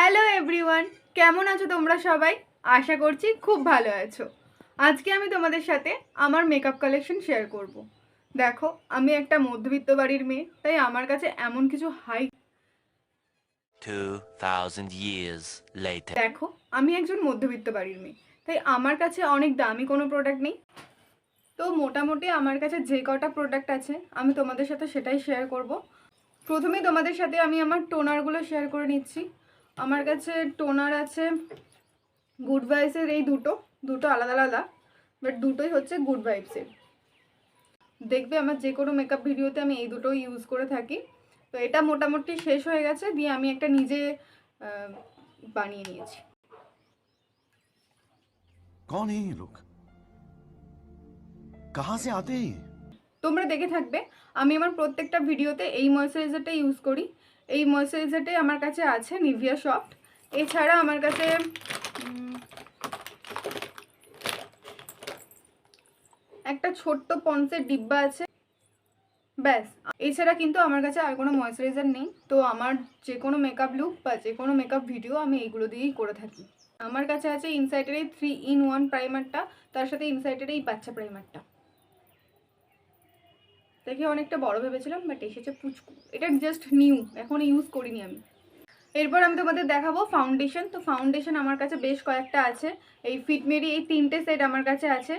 Hello everyone কেমন আছো তোমরা সবাই? আশা করছি খুব ভালো আছো। আজকে আমি তোমাদের সাথে আমার মেকআপ কালেকশন শেয়ার করব। দেখো আমি একটা মধ্যবিত্ত বাড়ির মেয়ে তাই আমার কাছে এমন কিছু হাই 2,000 years later. দেখো আমি একজন মধ্যবিত্ত বাড়ির মেয়ে তাই আমার কাছে অনেক দামি কোনো প্রোডাক্ট নেই। তো মোটামুটি আমার কাছে যে কটা প্রোডাক্ট আছে আমি তোমাদের সাথে সেটাই শেয়ার করব। প্রথমে তোমাদের সাথে আমি আমার টোনারগুলো শেয়ার করে নিচ্ছি। আমার কাছে টোনার আছে গুড ভাইবসের এই দুটো দুটো আলাদা আলাদা বাট দুটোই হচ্ছে গুড ভাইবসের দেখবে আমার যে কোনো মেকআপ ভিডিওতে আমি এই দুটো ইউজ করে থাকি। তো এটা মোটামুটি শেষ হয়ে গেছে দিয়ে আমি একটা নিজে বানিয়ে নিয়েছি। তোমরা দেখে থাকবে আমি আমার প্রত্যেকটা ভিডিওতে এই ময়শ্চারাইজারটা ইউজ করি। এই ময়শ্চারাইজারটাই আমার কাছে আছে নিভিয়া সফট এছাড়া আমার কাছে একটা ছোট্ট পন্সের ডিব্বা আছে। ব্যাস, এছাড়া কিন্তু আমার কাছে আর কোনো ময়শ্চারাইজার নেই। তো আমার যে কোনো মেকআপ লুক বা যে কোনো মেকআপ ভিডিও আমি এইগুলো দিয়েই করে থাকি। আমার কাছে আছে ইনসাইটের এই থ্রি ইন ওয়ান প্রাইমারটা তার সাথে ইনসাইটের এই বাচ্চা প্রাইমারটা দেখে অনেকটা বড় ভেবেছিলাম বাট এসেছে পুচকু। এটা জাস্ট নিউ এখন ইউজ করিনি আমি। এরপর আমি তোমাদের দেখাবো ফাউন্ডেশন তো ফাউন্ডেশন আমার কাছে বেশ কয়েকটা আছে। এই ফিটমেরি এই তিনটে সেট আমার কাছে আছে।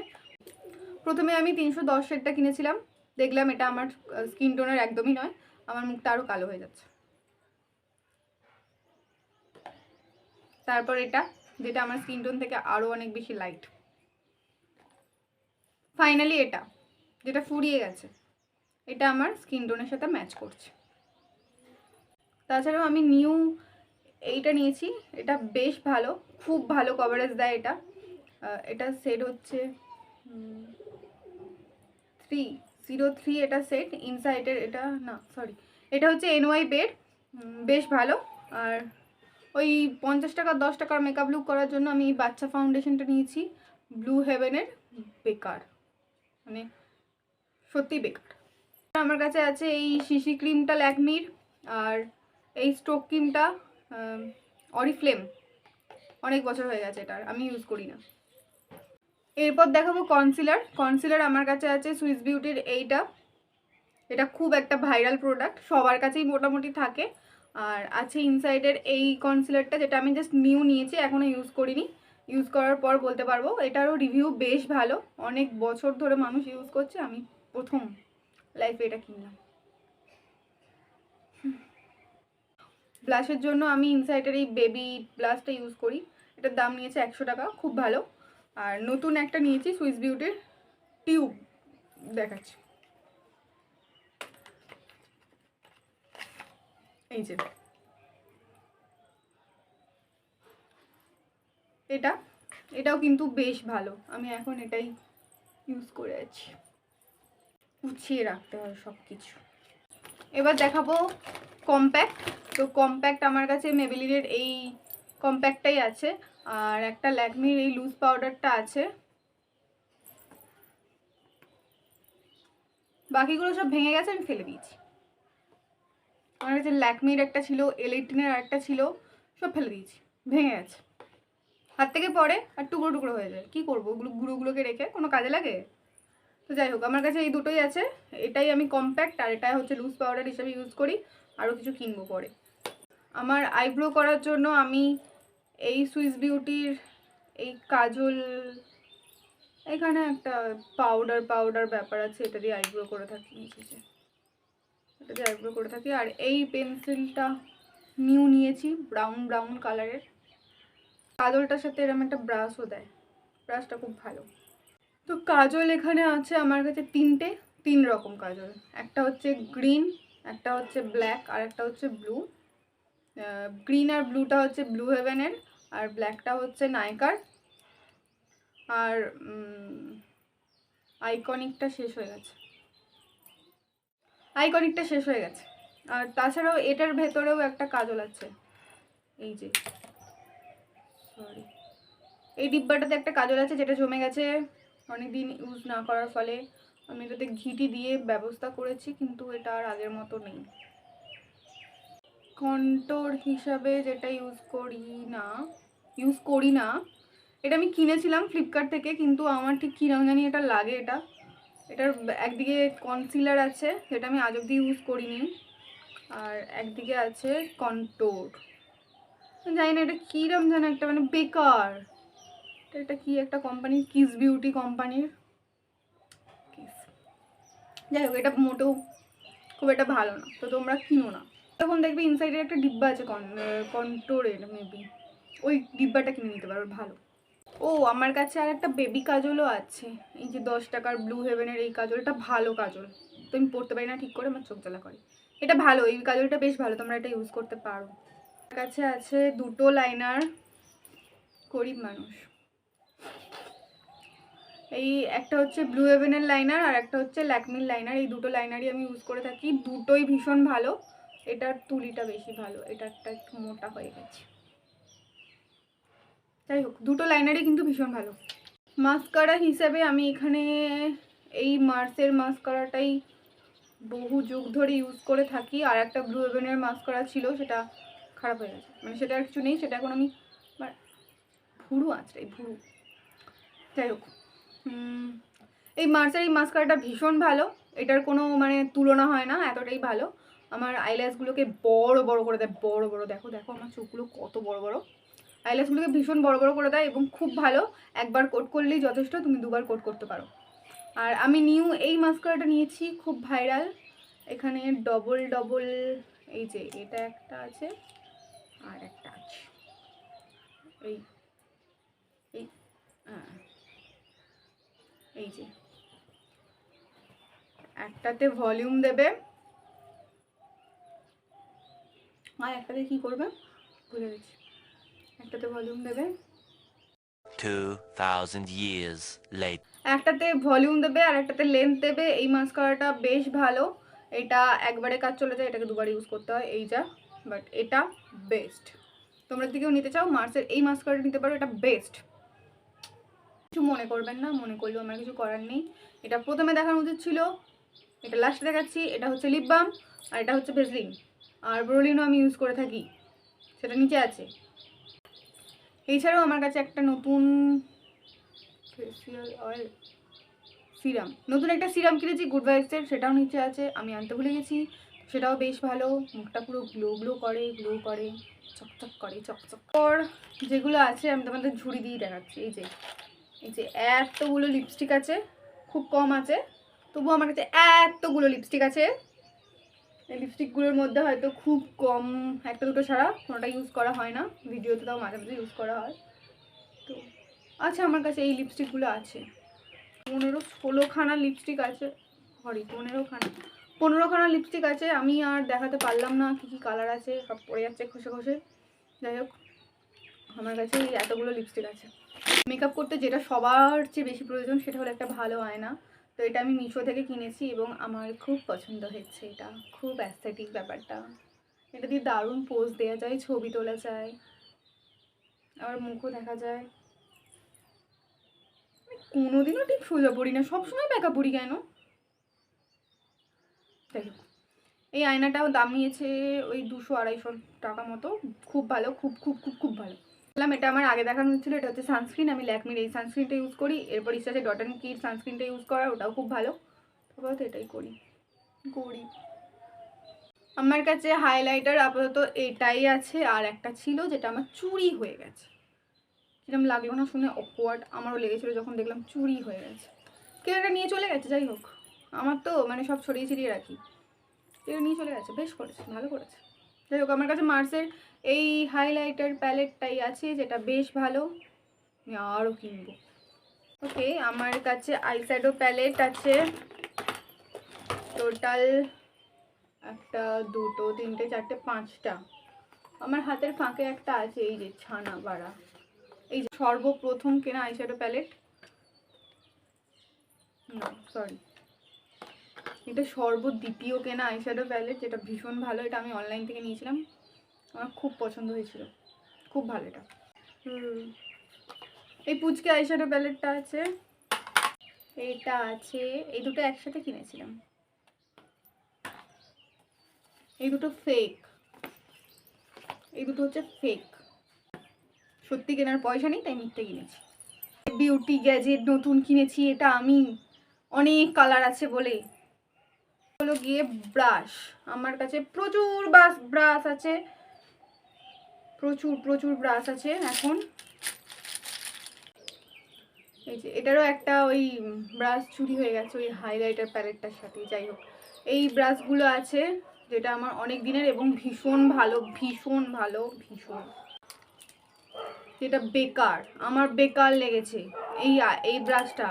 প্রথমে আমি তিনশো দশ সেটটা কিনেছিলাম। দেখলাম এটা আমার স্কিন টোনের একদমই নয়। আমার মুখটা আরও কালো হয়ে যাচ্ছে। তারপর এটা, যেটা আমার স্কিন টোন থেকে আরও অনেক বেশি লাইট ফাইনালি এটা, যেটা ফুরিয়ে গেছে। এটা আমার স্কিন টোনের সাথে ম্যাচ করছে। তাছাড়াও আমি নিউ এইটা নিয়েছি, এটা বেশ ভালো, খুব ভালো কভারেজ দেয় এটা। এটা সেট হচ্ছে থ্রি জিরো থ্রি এটা সেট ইনসাইডের এটা, না সরি এটা হচ্ছে এনওয়াই বেড বেশ ভালো। আর ওই পঞ্চাশ টাকা, দশ টাকার মেকআপ লুক করার জন্য আমি এই বাচ্চা ফাউন্ডেশনটা নিয়েছি ব্লু হেভেনের বেকার মানে সত্যিই বেকার। আমার কাছে আছে এই শিশি ক্রিমটা ল্যাকমির আর এই স্ট্রোক ক্রিমটা অরিফ্লেম। অনেক বছর হয়ে গেছে এটার, আমি ইউজ করি না। এরপর দেখাবো কনসিলার কনসিলার আমার কাছে আছে সুইস বিউটির এইটা। এটা খুব একটা ভাইরাল প্রোডাক্ট সবার কাছেই মোটামুটি থাকে। আর আছে ইনসাইডের এই কনসিলারটা যেটা আমি জাস্ট নিউ নিয়েছি এখনও ইউজ করিনি। ইউজ করার পর বলতে পারব, এটারও রিভিউ বেশ ভালো। অনেক বছর ধরে মানুষ ইউজ করছে, আমি প্রথম। লাইফে এটা কিনলাম। ব্লাশের জন্য আমি ইনসাইডের এই বেবি ব্লাশটা ইউজ করি। এটার দাম নিয়েছে একশো টাকা, খুব ভালো। আর নতুন একটা নিয়েছি সুইস বিউটির টিউব দেখাচ্ছি। এই যে। এটা, এটাও কিন্তু বেশ ভালো। আমি এখন এটাই ইউজ করে আছি। গুছিয়ে রাখতে হয় সব কিছু এবার দেখাবো কম্প্যাক্ট তো কম্প্যাক্ট আমার কাছে মেবেলিনের এই কম্প্যাক্টটাই আছে। আর একটা ল্যাকমির এই লুজ পাউডারটা আছে। বাকিগুলো সব ভেঙে গেছে, আমি ফেলে দিয়েছি। আমার কাছে ল্যাকমির একটা ছিল এলিটিনের একটা ছিল, সব ফেলে দিয়েছি, ভেঙে গেছে। হাত থেকে পড়ে আর টুকরো টুকরো হয়ে যায়। কী করব? ওগুলো গুঁড়োগুলোকে রেখে কোনো কাজে লাগে? তো যাই হোক, আমার কাছে এই দুটোই আছে। এটাই আমি কম্প্যাক্ট আর এটাই হচ্ছে লুজ পাউডার হিসাবে ইউজ করি আরও কিছু কিনবো পরে। আমার আইব্রো করার জন্য আমি এই সুইস বিউটির এই কাজল, এখানে একটা পাউডার পাউডার ব্যাপার আছে, এটা দিয়ে আইব্রো করে থাকি এটা দিয়ে আইব্রো করে থাকি। আর এই পেন্সিলটা নিউ নিয়েছি ব্রাউন ব্রাউন কালারের কাজলটার সাথে এরকম একটা ব্রাশও দেয়। ব্রাশটা খুব ভালো। তো কাজল এখানে আছে আমার কাছে তিনটে, তিন রকম কাজল। একটা হচ্ছে গ্রিন, একটা হচ্ছে ব্ল্যাক আর একটা হচ্ছে ব্লু। গ্রিন আর ব্লুটা হচ্ছে ব্লু হেভেনের আর ব্ল্যাকটা হচ্ছে নাইকার আর আইকনিকটা শেষ হয়ে গেছে। আইকনিকটা শেষ হয়ে গেছে। আর তাছাড়াও এটার ভেতরেও একটা কাজল আছে। এই যে সরি এই ডিব্বাটাতে একটা কাজল আছে যেটা জমে গেছে অনেক দিন ইউজ না করার ফলে আমি এটাতে ঘিটি দিয়ে ব্যবস্থা করেছি, কিন্তু এটা আর আগের মতো নেই। কন্টোর হিসাবে যেটা ইউজ করি না ইউজ করি না, এটা আমি কিনেছিলাম ফ্লিপকার্ট থেকে, কিন্তু আমার ঠিক কিরম জানি এটা লাগে এটা। এটার একদিকে কনসিলার আছে যেটা আমি আজ অব্দি ইউজ করিনি। আর একদিকে আছে কন্টোর জানি না এটা কীরম যেন একটা মানে বেকার। এটা একটা কি একটা কোম্পানি কিস বিউটি কোম্পানির কিস যাই হোক, এটা মোটেও খুব একটা ভালো না। তো তোমরা কিনো না। তখন দেখবে ইনসাইডে একটা ডিব্বা আছে কন্টোরের মেবি ওই ডিব্বাটা কিনে নিতে পারো, ভালো। ও, আমার কাছে আর একটা বেবি কাজলও আছে। এই যে দশ টাকার ব্লু হেভেনের এই কাজলটা ভালো কাজল। তো আমি পড়তে পারি না ঠিক করে, আমার চোখ জ্বালা করে। এটা ভালো, এই কাজলটা বেশ ভালো, তোমরা এটা ইউজ করতে পারো। আমার কাছে আছে দুটো লাইনার গরিব মানুষ। এই একটা হচ্ছে ব্লু হেভেনের লাইনার আর একটা হচ্ছে ল্যাকমির লাইনার এই দুটো লাইনারই আমি ইউজ করে থাকি। দুটোই ভীষণ ভালো। এটার তুলিটা বেশি ভালো, এটারটা একটু মোটা হয়ে গেছে। যাই হোক, দুটো লাইনারই কিন্তু ভীষণ ভালো। মাস্কারা হিসাবে আমি এখানে এই মার্সের মাস্কারাটাই বহু যুগ ধরে ইউজ করে থাকি। আর একটা ব্লু হেভেনের মাস্কারা ছিল, সেটা খারাপ হয়ে গেছে। মানে সেটা আর কিছু নেই, সেটা এখন আমি ভুরু আঁচড়াই, ভুরু। যাই হোক এই মার্সের এই মাস্কারাটা ভীষণ ভালো। এটার কোনো মানে তুলনা হয় না, এতটাই ভালো। আমার আইল্যাশগুলোকে বড় বড় করে দেয়, বড় বড়। দেখো দেখো আমার চোখগুলো কত বড় বড়। আইল্যাশগুলোকে ভীষণ বড় বড় করে দেয় এবং খুব ভালো। একবার কোট করলেই যথেষ্ট, তুমি দুবার কোট করতে পারো। আর আমি নিউ এই মাস্কারাটা নিয়েছি, খুব ভাইরাল। এখানে ডবল ডবল এই যে এটা একটা আছে, আর একটা আছে। এই হ্যাঁ এই যে একটাতে ভলিউম দেবে। আর একটাতে কি করবে? ভুলে গেছি। একটাতে ভলিউম দেবে। 2,000 years later. একটাতে ভলিউম দেবে আর একটাতে লেন্থ দেবে। এই মাস্কারাটা বেশ ভালো। এটা একবারে কাজ চলে যায় এটাকে দুবার ইউজ করতে হয় এই যা। বাট এটা বেস্ট তোমরা যদি কেউ নিতে চাও মার্সের এই মাস্কারাটা নিতে পারো এটা বেস্ট কিছু মনে করবেন না, মনে করলেও আমার কিছু করার নেই। এটা প্রথমে দেখানো উচিত ছিল, এটা লাস্টে দেখাচ্ছি, এটা হচ্ছে লিপ বাম আর এটা হচ্ছে ভেসলিন আর ব্রোলিনও আমি ইউজ করে থাকি, সেটা নিচে আছে। এছাড়াও আমার কাছে একটা নতুন ফেসিয়াল অয়েল সিরাম নতুন একটা সিরাম কিনেছি গুড ভাইবসের সেটাও নিচে আছে, আমি আনতে ভুলে গেছি। সেটাও বেশ ভালো, মুখটা পুরো গ্লো গ্লো করে গ্লো করে, চকচক করে, চকচক। পর যেগুলো আছে, আমি তোমাদের ঝুড়ি দিয়ে দেখাচ্ছি, এই যে। এই যে এতগুলো লিপস্টিক আছে, খুব কম আছে। তবুও আমার কাছে এতগুলো লিপস্টিক আছে। এই লিপস্টিকগুলোর মধ্যে হয়তো খুব কম, একটা দুটো ছাড়া কোনোটা ইউজ করা হয় না। ভিডিওতে তাও মাঝে মাঝে ইউজ করা হয়। তো আচ্ছা আমার কাছে এই লিপস্টিকগুলো আছে। পনেরো, ষোলোখানা লিপস্টিক আছে। সরি পনেরোখানা। পনেরোখানা লিপস্টিক আছে, আমি আর দেখাতে পারলাম না কী কী কালার আছে, সব পড়ে যাচ্ছে খসে খসে। যাই হোক, আমার কাছে এই এতগুলো লিপস্টিক আছে। মেকআপ করতে যেটা সবার চেয়ে বেশি প্রয়োজন সেটা হলো একটা ভালো আয়না। তো এটা আমি মিশো থেকে কিনেছি এবং আমার খুব পছন্দ হয়েছে এটা। খুব অ্যাস্থেটিক ব্যাপারটা। এটা দিয়ে দারুণ পোজ দেওয়া যায়, ছবি তোলা যায়। আবার মুখও দেখা যায়। কোনোদিনও ঠিক সোজা পড়ি না, সবসময় ব্যাকা পড়ি কেন? হোক। এই আয়নাটাও দাম নিয়েছে ওই দুশো আড়াইশো টাকা মতো। খুব ভালো, খুব খুব খুব খুব ভালো। বললাম, এটা আমার আগে দেখানো হচ্ছিল, এটা হচ্ছে সানস্ক্রিন আমি ল্যাকমির এই সানস্ক্রিনটা ইউজ করি। এরপর ইচ্ছা আছে ডট অ্যান্ড কির সানস্ক্রিনটা ইউজ করার, ওটাও খুব ভালো। আপাতত এটাই করি করি। আমার কাছে হাইলাইটার আপাতত এটাই আছে, আর একটা ছিল যেটা আমার চুরি হয়ে গেছে। কিরম লাগল না শুনে অকওয়ার্ড আমারও লেগেছিলো যখন দেখলাম চুরি হয়ে গেছে। কেউ এটা নিয়ে চলে গেছে, যাই হোক। আমার তো মানে সব ছড়িয়ে ছিড়িয়ে রাখি। কেউ নিয়ে চলে গেছে, বেশ করেছে, ভালো করেছে। যাই হোক, আমার কাছে মার্সের এই হাইলাইটার প্যালেটটাই আছে, যেটা বেশ ভালো। আমি আরও কিনবো। ওকে, আমার কাছে আইশ্যাডো প্যালেট আছে। টোটাল একটা, দুটো, তিনটে, চারটে, পাঁচটা। আমার হাতের ফাঁকে একটা আছে, এই যে ছানা বাড়া। এই যে সর্বপ্রথম কেনা আইশ্যাডো প্যালেট না সরি এটা সর্বদ্বিতীয় কেনা আইশ্যাডো প্যালেট যেটা ভীষণ ভালো, এটা আমি অনলাইন থেকে নিয়েছিলাম। আমার খুব পছন্দ হয়েছিল। খুব ভালো এটা। এই পুচকে আইশ্যাডো প্যালেটটা আছে। এটা আছে। এই দুটো একসাথে কিনেছিলাম। এই দুটো ফেক এই দুটো হচ্ছে ফেক সত্যি কেনার পয়সা নেই, তাই মিথ্যে কিনেছি। বিউটি গ্যাজেট নতুন কিনেছি, এটা আমি। অনেক কালার আছে বলে। হলো গিয়ে ব্রাশ আমার কাছে প্রচুর বাস ব্রাশ আছে। প্রচুর প্রচুর ব্রাশ আছে এখন। এই যে, এটারও একটা ওই ব্রাশ চুরি হয়ে গেছে, ওই হাইলাইটার প্যালেটটার সাথে, যাই হোক। এই ব্রাশগুলো আছে, যেটা আমার অনেক দিনের এবং ভীষণ ভালো ভীষণ ভালো, ভীষণ। যেটা বেকার, আমার বেকার লেগেছে এই এই ব্রাশটা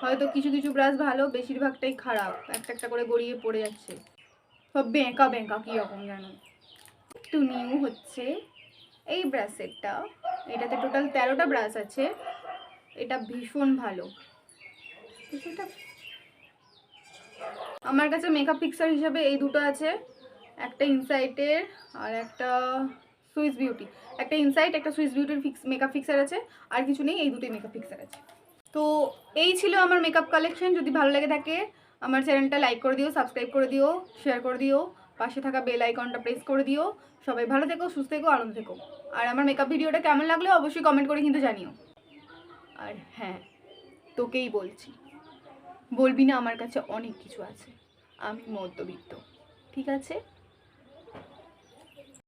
হয়তো কিছু কিছু ব্রাশ ভালো, বেশিরভাগটাই খারাপ, একটা একটা করে গড়িয়ে পড়ে যাচ্ছে। সব বেঁকা বেঁকা কীরকম জানো? একটু নিউ হচ্ছে। এই ব্রাশ সেটটা এটাতে টোটাল তেরোটা ব্রাশ আছে। এটা ভীষণ ভালো। আমার কাছে মেকআপ ফিক্সার হিসাবে এই দুটো আছে। একটা ইনসাইটের আর একটা সুইস বিউটি একটা ইনসাইট একটা সুইস বিউটির ফিক্স মেকআপ ফিক্সার আছে। আর কিছু নেই, এই দুটোই মেকআপ ফিক্সার আছে। তো এই ছিল আমার মেকআপ কালেকশন যদি ভালো লাগে থাকে, আমার চ্যানেলটা লাইক করে দিও সাবস্ক্রাইব করে দিও শেয়ার করে দিও। পাশে থাকা বেল আইকনটা প্রেস করে দিও। সবাই ভালো থেকো, সুস্থ থেকো, আনন্দ থেকো। আর আমার মেকআপ ভিডিওটা কেমন লাগল অবশ্যই কমেন্ট করে কিন্তু জানিও। আর হ্যাঁ তোকেই বলছি, বলবি না আমার কাছে অনেক কিছু আছে। আমি মধ্যবিত্ত, ঠিক আছে?